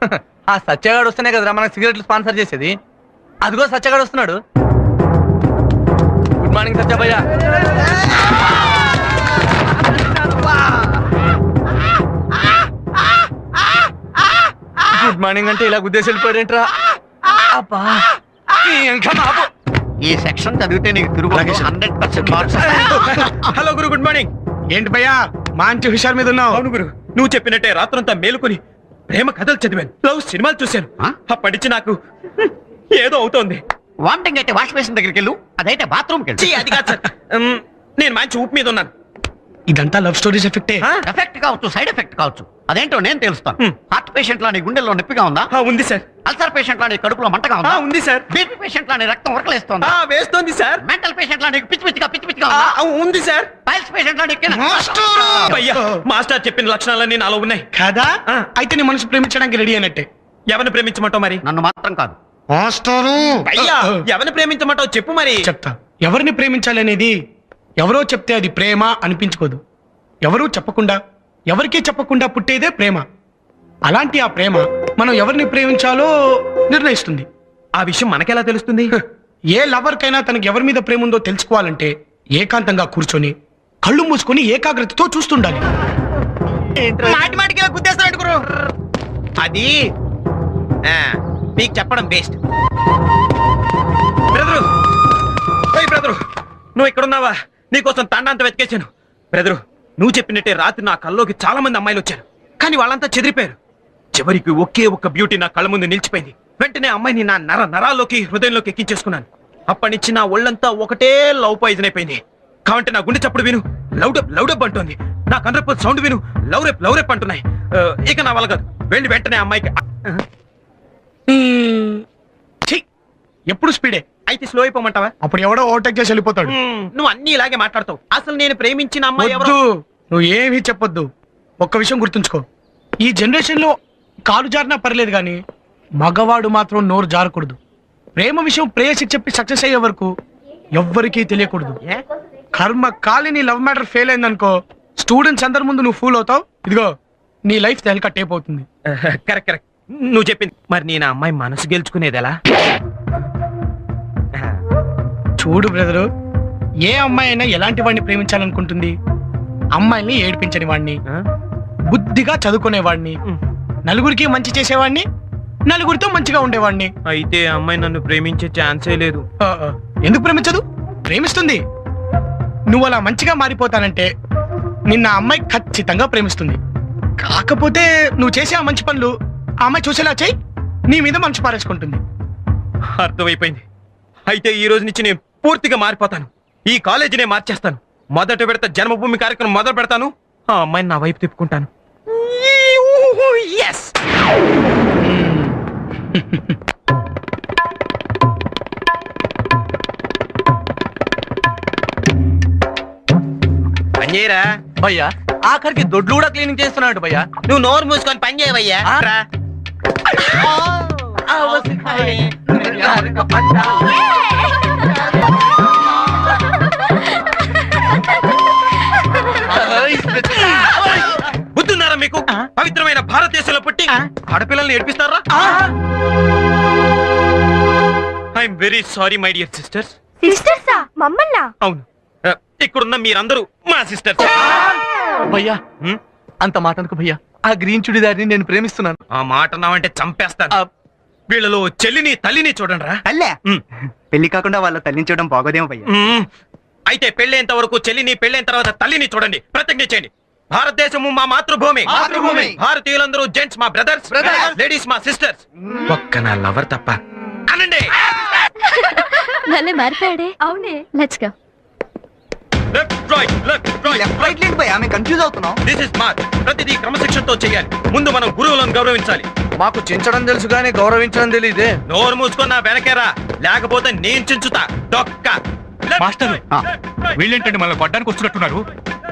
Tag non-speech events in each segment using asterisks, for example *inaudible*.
*laughs* ఆ సత్యగాడు వస్తేనే కదరా మనకు సిగరెట్లు స్పాన్సర్ చేసేది? అదిగో సత్యగాడు వస్తున్నాడు. గుడ్ మార్నింగ్ సత్యభయ్య. గుడ్ మార్నింగ్ అంటే ఇలా గుద్దేసి వెళ్ళిపోయాడేంట్రా? అబ్బా ఈ ఇంకా మాపు. ఈ సెక్షన్ చదివితే నీకు తిరుగు. Hundred percent marks. హలో గురు గుడ్ మార్నింగ్ ఏంటి భయ్యా? మంచి హుషార్ మీద ఉన్నావు. అవును గురు. నువ్వు చెప్పినట్టే రాత్రంతా మేలుకొని ప్రేమ కథలు చదివాను. లవ్ సినిమాలు చూశాను? అప్పటి నుంచి నాకు ఏదో అవుతోంది. వామిటింగ్ అయితే వాష్ బేసిన్ దగ్గరికి వెళ్ళు. అదైతే బాత్రూమ్కి ఛీ, అది కాదు సార్. నేను మంచి ఊపు మీద ఉన్నాను. ఇదంతా లవ్ స్టోరీస్ ఎఫెక్టే? ఎఫెక్ట్ కావచ్చు సైడ్ ఎఫెక్ట్ కావచ్చు. అదేంటో నేను తెలుస్తాను. హార్ట్ పేషెంట్ లా నీ గుండెల్లో నొప్పిగా ఉందా? ఉంది సార్. అల్సర్ పేషెంట్ లా నీ కడుపులో మంటగా ఉందా? ఉంది సార్. బీపీ పేషెంట్ లా నీ రక్తం ఉరకలేస్తోందా? వేస్తోంది సార్. మెంటల్ పేషెంట్ లా నీకు పిచ్చి పిచ్చిగా పిచ్చి పిచ్చిగా ఉందా? సార్. పైల్స్ పేషెంట్ లా నీకు అయ్యా! మాస్టర్ చెప్పిన లక్షణాలన్నీ నాలో ఉన్నాయి. కదా. అయితే నీ మనసు ప్రేమించడానికి రెడీ అయినట్టే. ఎవరిని ప్రేమించమంటావు మరి? నన్ను మాత్రం కాదు. అయ్యా! ఎవరిని ప్రేమించమంటావు చెప్పు మరి. చెప్తా. ఎవరిని ప్రేమించాలి అనేది ఎవరో చెప్తే అది ప్రేమ అనిపించుకోదు. ఎవరూ చెప్పకుండా ఎవరికీ చెప్పకుండా పుట్టేదే ప్రేమ. అలాంటి ఆ ప్రేమ మనం ఎవరిని ప్రేమించాలో నిర్ణయిస్తుంది. ఆ విషయం మనకెలా తెలుస్తుంది? ఏ లవర్ కైనా తనకి ఎవరి మీద ప్రేమ ఉందో తెలుసుకోవాలంటే ఏకాంతంగా కూర్చొని కళ్ళు మూసుకొని ఏకాగ్రతతో చూస్తుండాలి. మాటి మాటికి ఇలా గుద్దేస్తున్నాడు గురు. అది? ఆ, మీకు చెప్పడం బెస్ట్. బ్రదరు. ఓయ్ బ్రదరు నువ్వు ఇక్కడున్నావా? నీకోసం తండాంత వెతికేశాను. బ్రదరు నువ్వు చెప్పినట్టే రాత్రి నా కల్లోకి చాలా మంది అమ్మాయిలు వచ్చారు. కానీ వాళ్ళంతా చెదిరిపోయారు. చివరికి ఒకే ఒక్క బ్యూటీ నా కళ్ళ ముందు నిలిచిపోయింది. వెంటనే అమ్మాయిని నా నర నరాల్లోకి హృదయంలోకి ఎక్కించేసుకున్నాను. అప్పటి నుంచి నా ఒళ్ళంతా ఒకటే లవ్ పాయిజన్ అయిపోయింది. కాబట్టి నా గుండె చప్పుడు విను లౌడప్ లౌడప్ అంటోంది. నా కండ్రపు సౌండ్ విను లౌరెప్ లౌరెప్ అంటున్నాయి. ఇక నా వల్ల కాదు. వెళ్ళి వెంటనే అమ్మాయికి ఛీ! ఎప్పుడు స్పీడే అయితే స్లో అయిపోమంటావా? అప్పుడు ఎవడో ఓవర్టేక్ చేసి వెళ్ళిపోతాడు. నువ్వు అన్ని ఇలాగే మాట్లాడతావు. అసలు నేను ప్రేమించిన అమ్మాయి ఎవరు? వద్దు నువ్వు ఏమీ చెప్పొద్దు. ఒక్క విషయం గుర్తుంచుకో. ఈ జనరేషన్లో కాలు జారినా పర్లేదు కానీ మగవాడు మాత్రం నోరు జారకూడదు. ప్రేమ విషయం ప్రేయసికి చెప్పి సక్సెస్ అయ్యే వరకు ఎవ్వరికీ తెలియకూడదు. ఏ? కర్మ కాలిని లవ్ మ్యాటర్ ఫెయిల్ అయిందనుకో స్టూడెంట్స్ అందరి ముందు నువ్వు ఫూల్ అవుతావు. ఇదిగో నీ లైఫ్ తెలక టేప్ అవుతుంది. *laughs* Correct correct. నువ్వు చెప్పింది. మరి నేను ఆ అమ్మాయి మనసు గెలుచుకునేది ఎలా? చూడు బ్రదరు ఏ అమ్మాయి అయినా ఎలాంటి వాడిని ప్రేమించాలనుకుంటుంది? అమ్మాయిల్ని ఏడిపించని వాడిని? బుద్ధిగా చదువుకునేవాడిని. నలుగురికి మంచి చేసేవాడిని నలుగురితో మంచిగా ఉండేవాడిని అయితే అమ్మాయి నన్ను ప్రేమించే ఛాన్సే లేదు. ఎందుకు ప్రేమించదు? ప్రేమిస్తుంది. నువ్వు అలా మంచిగా మారిపోతానంటే నిన్న అమ్మాయి ఖచ్చితంగా ప్రేమిస్తుంది. కాకపోతే నువ్వు చేసే ఆ మంచి పనులు ఆ అమ్మాయి చూసేలా చేయి నీ మీద మనసు పారేసుకుంటుంది. అర్థమైపోయింది. అయితే ఈ రోజు నుంచి నేను పూర్తిగా మారిపోతాను. ఈ కాలేజీనే మార్చేస్తాను. మొదట విడత జన్మభూమి కార్యక్రమం మొదలు పెడతాను. ఆ అమ్మాయిని నా వైపు తిప్పుకుంటాను. భయ్యా ఆఖరికి దొడ్లు కూడా క్లీనింగ్ చేస్తున్నాడు భయ్యా. నువ్వు నోరు మూసుకొని పని చేయవయ్యా? రా. పవిత్రమైన భారతదేశంలో పుట్టి ఆడపిల్లల్ని ఏడిపిస్తారా? I'm very sorry my dear sisters సిస్టర్సా? మమ్మల్నా? అవును. ఇక్కడున్న మీరందరూ మా సిస్టర్స్ భయ్యా అంత మాట అనుకో భయ్యా? ఆ గ్రీన్ చుడిదారిని నేను ప్రేమిస్తున్నాను. ఆ మాట నావంటే చంపేస్తాను. వీళ్ళలో చెల్లిని తల్లిని చూడండి రా అల్లే పెళ్ళి కాకుండా వాళ్ళ తల్లిని చూడడం బాగోదేమో భయ్య. అయితే పెళ్ళేంత వరకు చెల్లిని పెళ్ళైన తర్వాత తల్లిని చూడండి. ప్రతిజ్ఞ చేయండి. భారతదేశము మా మాతృభూమి. మాతృభూమి. భారతీయులందరూ జెంట్స్ మా బ్రదర్స్. లేడీస్ మా సిస్టర్స్ ఒక్క నా లవర్ తప్ప అనండి. భలే మారిపోయాడే. అవునే. Let's go left right left right left right లేదు భయ్య మేము కన్ఫ్యూజ్ అవుతున్నాం. దిస్ ఇస్ మార్క్ ప్రతిదీ క్రమశిక్షణతో చేయాలి. ముందు మనం గురువులను గౌరవించాలి. మాకు చించడం తెలుసు కానీ గౌరవించడం తెలియదే నోరు మూసుకొని నా వెనకేరా. లేకపోతే నేను చించుతా. డొక్క. మాస్టర్. వీళ్ళేంటండి మనల్ని కొట్టడానికి వస్తున్నట్టున్నారు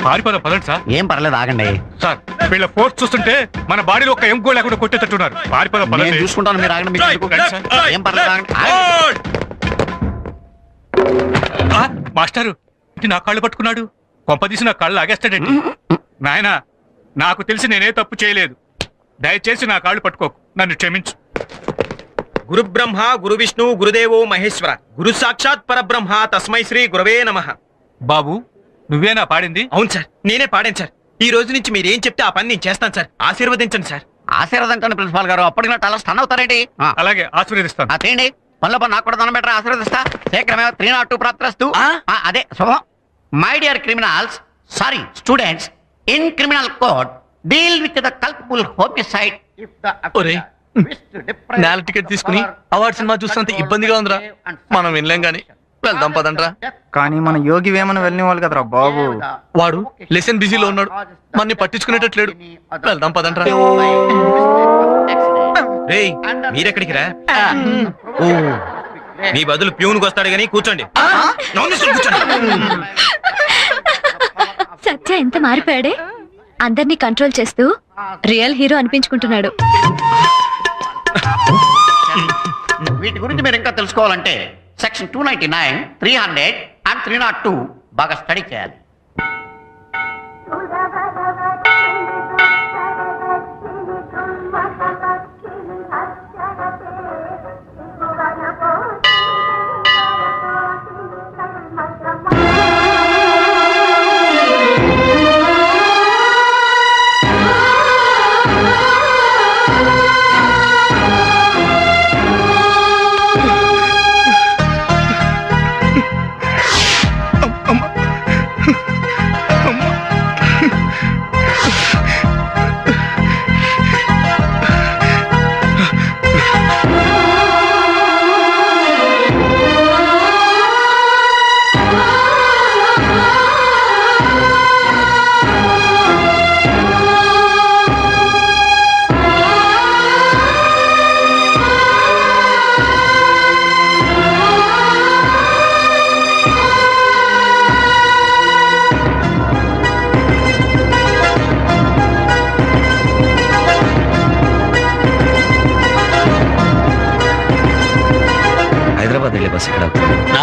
పారిపోదాం పదండి సార్. ఏం పర్లేదు ఆగండి. సార్ వీళ్ళ ఫోర్స్ చూస్తుంటే మన బాడీలో ఒక ఎంకో లేకుండా కొట్టేటట్టున్నారు. పారిపోదాం నేను పదండి. చూసుకుంటాను మీరు ఆగండి ఏం పర్లేదు ఆగండి. మాస్టారు ఇది నా కాళ్ళు పట్టుకున్నాడు. కొంపదీసి నా కళ్ళు లాగేస్తాడండి. నాయనా నాకు తెలిసి నేనే తప్పు చేయలేదు. దయచేసి నా కాళ్ళు పట్టుకోకు. నన్ను క్షమించు. గురు బ్రహ్మ గురు విష్ణు గురుదేవో మహేశ్వర. గురు సాక్షాత్ పరబ్రహ్మ తస్మై శ్రీ గురవే నమ. బాబు నువ్వేనా పాడింది? అవును సార్ నేనే పాడాను సార్. ఈ రోజు నుంచి మీరు ఏం చెప్తే ఆ పని నేను చేస్తాను సార్. ఆశీర్వదించండి సార్. ఆశీర్వదించండి ప్రిన్సిపాల్ గారు. అప్పటికి నా తల స్టన్ అవుతారేంటి? అలాగే ఆశీర్వదిస్తాను. ఆ, తీయండి. పనుల పని నాకు కూడా దండం పెట్టరా ఆశీర్వదిస్తా. శీఘ్రమే త్రీ నాట్ టూ ప్రాప్తస్తు అదే శుభం. My dear criminals sorry students in criminal code deal with the culpable homicide if the నేల టికెట్ తీసుకుని అవార్డు సినిమా చూస్తున్నంత ఇబ్బందిగా ఉందిరా. మనం వినలేం గాని. వెళ్దాం పదండ్రా. కానీ మన యోగి వేమన వెళ్ళిన వాళ్ళు కదరా బాబు. వాడు లెసన్ బిజీలో ఉన్నాడు. మన్ని పట్టించుకునేటట్లేడు. వెళ్దాం పదండ్రా. రేయ్ మీరెక్కడికి రా ఓ మీ బదులు ప్యూన్కి వస్తాడు కానీ కూర్చోండి. నాన్ వెజ్ కూర్చోండి. సత్య ఎంత మారిపోయాడే? అందరినీ కంట్రోల్ చేస్తూ రియల్ హీరో అనిపించుకుంటున్నాడు. *laughs* వీటి గురించి మీరు ఇంకా తెలుసుకోవాలంటే section two ninety nine three hundred and three not two బాగా స్టడీ చేయాలి.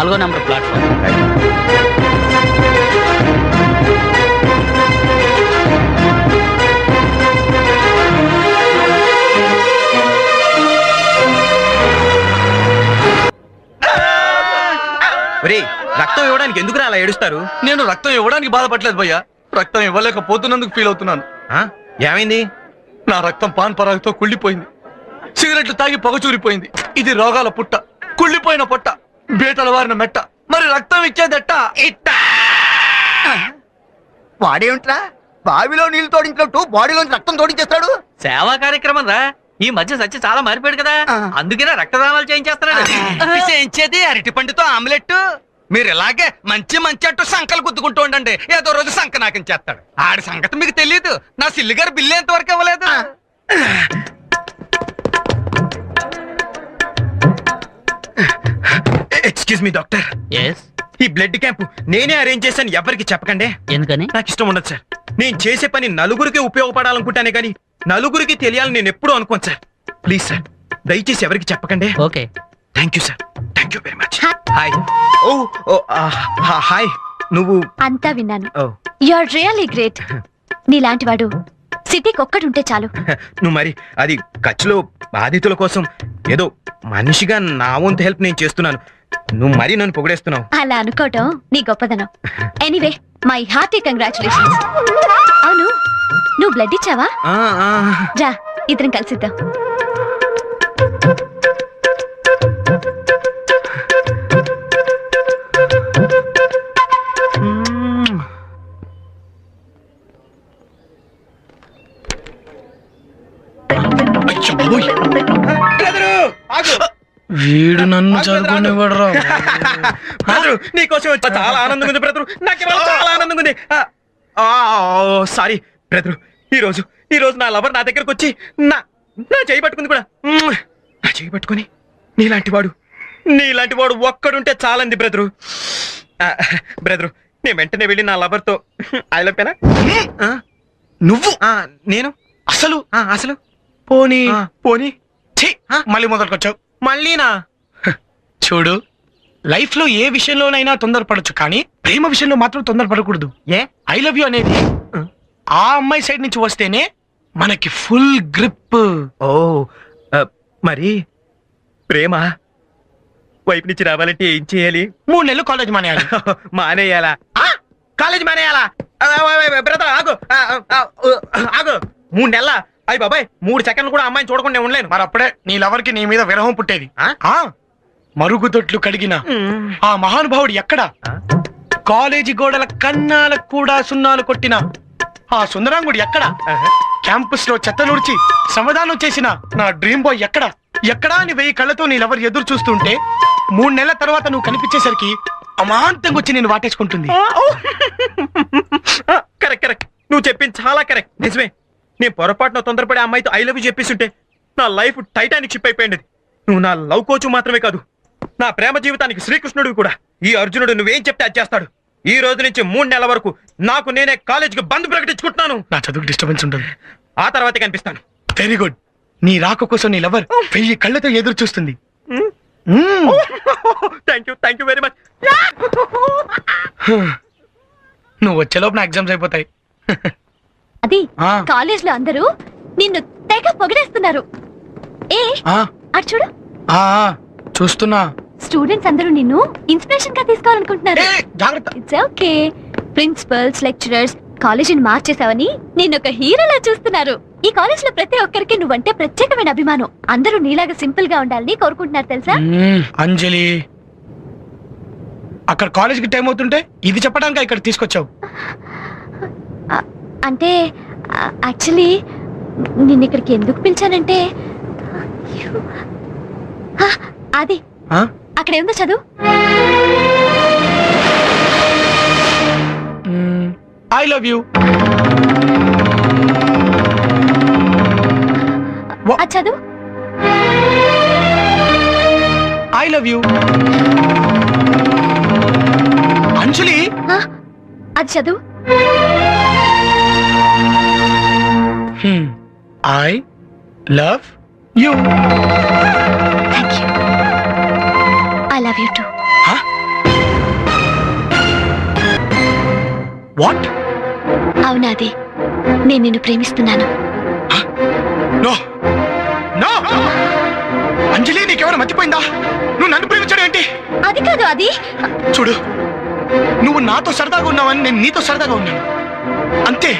నాలుగో నెంబర్ ప్లాట్ఫామ్. రక్తం ఇవ్వడానికి ఎందుకు అలా ఏడుస్తారు? నేను రక్తం ఇవ్వడానికి బాధపడలేదు భయ్యా. రక్తం ఇవ్వలేకపోతున్నందుకు ఫీల్ అవుతున్నాను. ఆ? ఏమైంది? నా రక్తం పాన్ పరాగతో కుళ్ళిపోయింది. సిగరెట్లు తాగి పొగచూరిపోయింది ఇది రోగాల పుట్ట. కుళ్ళిపోయిన పొట్ట. బీటల వారిన మెట్ట. మరి రక్తం ఇచ్చేదట్ట? ఇట్ట. వాడేమిట్రా? బావిలో నీళ్ళు తోడించినట్టు బాడీలోంచి రక్తం తోడించేస్తాడు సేవా కార్యక్రమం రా. ఈ మధ్య సత్య చాలా మారిపోయాడు కదా. అందుకనే రక్తదానాలు చేయించేస్తున్నాడు. చేయించేది అరటి పండుతో ఆమ్లెట్ మీరు ఇలాగే మంచి మంచి అట్టు సంకలు గుద్దుకుంటూ ఉండండి. ఏదో రోజు సంక నాకించేస్తాడు ఆడి సంగతి మీకు తెలియదు నా సిల్లి గారు బిల్లు ఎంత వరకు ఇవ్వలేదు ఎక్స్క్యూజ్ మీ డాక్టర్ ఎస్ ఈ బ్లడ్ క్యాంప్ నేనే అరేంజ్ చేశాను ఎవరికి చెప్పకండి. ఎందుకని? నాకు ఇష్టం ఉండదు సార్ నేను చేసే పని నలుగురికి ఉపయోగపడాలనుకుంటానే కానీ నలుగురికి తెలియాలని నేను ఎప్పుడూ అనుకోను సార్ ప్లీజ్ సార్ దయచేసి ఎవరికి చెప్పకండి. Okay. Thank you sir thank you very much hi oh hi నువ్వు అంతా విన్నాను. ఓ. యు ఆర్ రియల్లీ గ్రేట్ నీలాంటి వాడు సిటీకి ఒక్కడుంటే చాలు. నువ్వు మరి అది ఖర్చులో బాధితుల కోసం ఏదో మనిషిగా నా వంతు హెల్ప్ నేను చేస్తున్నాను. నువ్వు మరీ నన్ను పొగిడేస్తున్నావు. అలా అనుకోవటం నీ గొప్పదనం. ఎనీవే మై హార్టీ కంగ్రాచులేషన్స్ అవును నువ్వు బ్లడ్ ఇచ్చావా. రా ఇద్దరం కలిసిద్దాం. నన్ను చదువుకునేవాడు రా *laughs* బ్రదరు నీకోసం వచ్చా *laughs* చాలా ఆనందంగా ఉంది బ్రదరు. నాకు ఇవాళ చాలా ఆనందంగా ఉంది. సారీ బ్రదరు ఈ రోజు ఈ రోజు నా లవర్ నా దగ్గరకు వచ్చి నా నా చేయి పట్టుకుంది కూడా. నా చేయి పట్టుకొని నీలాంటి వాడు నీలాంటి వాడు ఒక్కడుంటే చాలంది బ్రదరు. బ్రదరు నేను వెంటనే వెళ్ళి నా లవర్తో ఐ లవ్ నువ్వు? నేను? అసలు? ఆ, అసలు? పోనీ పోనీ. ఛీ, మళ్ళీ మొదలుకొచ్చావు. మళ్ళీనా? చూడు లైఫ్లో ఏ విషయంలోనైనా తొందరపడొచ్చు కానీ ప్రేమ విషయంలో మాత్రం తొందరపడకూడదు. ఏ? ఐ లవ్ యూ అనేది ఆ అమ్మాయి సైడ్ నుంచి వస్తేనే మనకి ఫుల్ గ్రిప్ ఓ ఆ, మరి ప్రేమ వైపు నుంచి రావాలంటే ఏం చేయాలి? మూడు నెలలు కాలేజ్ మానేయాలి. *laughs* మానేయాలా? ఆ! కాలేజ్ మానేయాలా? ఆ, ఆ, ఆ, బ్రదర్ ఆగు. ఆ, ఆ, ఆ, ఆగు. మూడు నెలల. అయ్యి బాబాయ్ మూడు సెకండ్లు కూడా అమ్మాయిని చూడకుండా ఉండలేను. మరి అప్పుడే నీ లవర్కి నీ మీద విరహం పుట్టేది. ఆ? ఆ? మరుగుదొడ్లు కడిగిన ఆ మహానుభావుడు ఎక్కడ? కాలేజీ గోడల కన్నాలకు కూడా సున్నాలు కొట్టిన ఆ సుందరాంగుడు ఎక్కడ? క్యాంపస్లో చెత్తనూడ్చి శ్రమదానం చేసిన నా డ్రీమ్ బాయ్ ఎక్కడ? ఎక్కడా అని వెయ్యి కళ్ళతో నీ లవర్ ఎదురు చూస్తుంటే మూడు నెలల తర్వాత నువ్వు కనిపించేసరికి అమాంతంగా వచ్చి నేను వాటేసుకుంటుంది. Correct correct. నువ్వు చెప్పింది చాలా కరెక్ట్. నిజమే. నేను పొరపాటున తొందరపడి అమ్మాయితో ఐ లవ్ చెప్పేస్తుంటే నా లైఫ్ టైటానిక్ షిప్ అయిపోయింది. నువ్వు నా లవ్ కోచ్ మాత్రమే కాదు. నా ప్రేమ జీవితానికి శ్రీకృష్ణుడు కూడా. ఈ అర్జునుడు నువ్వేం చెప్తే అది చేస్తాడు. ఈ రోజు నుంచి మూడు నెలల వరకు నాకు నేనే కాలేజీకి బంద్ ప్రకటించుకుంటున్నాను. నా చదువుకు డిస్టర్బెన్స్ ఉంటుంది ఆ తర్వాతే కనిపిస్తాను. వెరీ గుడ్ నీ రాక కోసం నీ లవర్ వెయ్యి కళ్ళతో ఎదురు చూస్తుంది. మ్మ్. Thank you thank you very much నువ్వు వచ్చేలోపు నా ఎగ్జామ్స్ అయిపోతాయి. అది ఆ. కాలేజ్లో అందరూ నిన్ను తెగ పొగిడేస్తున్నారు. ఏ? ఆ, అటు చూడు. ఆ, చూస్తున్నా. స్టూడెంట్స్ అందరూ నిన్ను ఇన్స్పిరేషన్గా తీసుకోవాలనుకుంటున్నారు. ఇట్స్ ఓకే ప్రిన్సిపల్స్ లెక్చరర్స్ కాలేజీని మార్చేసావని నిన్ను ఒక హీరోలా చూస్తున్నారు. ఈ కాలేజ్లో ప్రతి ఒక్కరికి నువ్వంటే ప్రత్యేకమైన అభిమానం. అందరూ నీలాగా సింపుల్గా ఉండాలని కోరుకుంటున్నారు తెలుసా? అంజలి. అక్కడ కాలేజ్కి టైం అవుతుంటే ఇది చెప్పడానికి ఇక్కడ తీసుకొచ్చావు? అంటే యాక్చువల్లీ నిన్ను ఇక్కడికి ఎందుకు పిలిచానంటే అది? అక్కడ ఏముందో చదువు ఐ లవ్ యూ. అది చదువు? I love you. అంజలి. ఆ, అది చదువు? I love you. వాట్? అవునాది నేను నిన్ను ప్రేమిస్తున్నాను. నో. నో! అంజలి నీకెవరు మర్చిపోయిందా నువ్వు నన్ను ప్రేమించడం ఏంటి? అది కాదు అది. చూడు నువ్వు నాతో సరదాగా ఉన్నావని నేను నీతో సరదాగా ఉన్నాను. అంతే.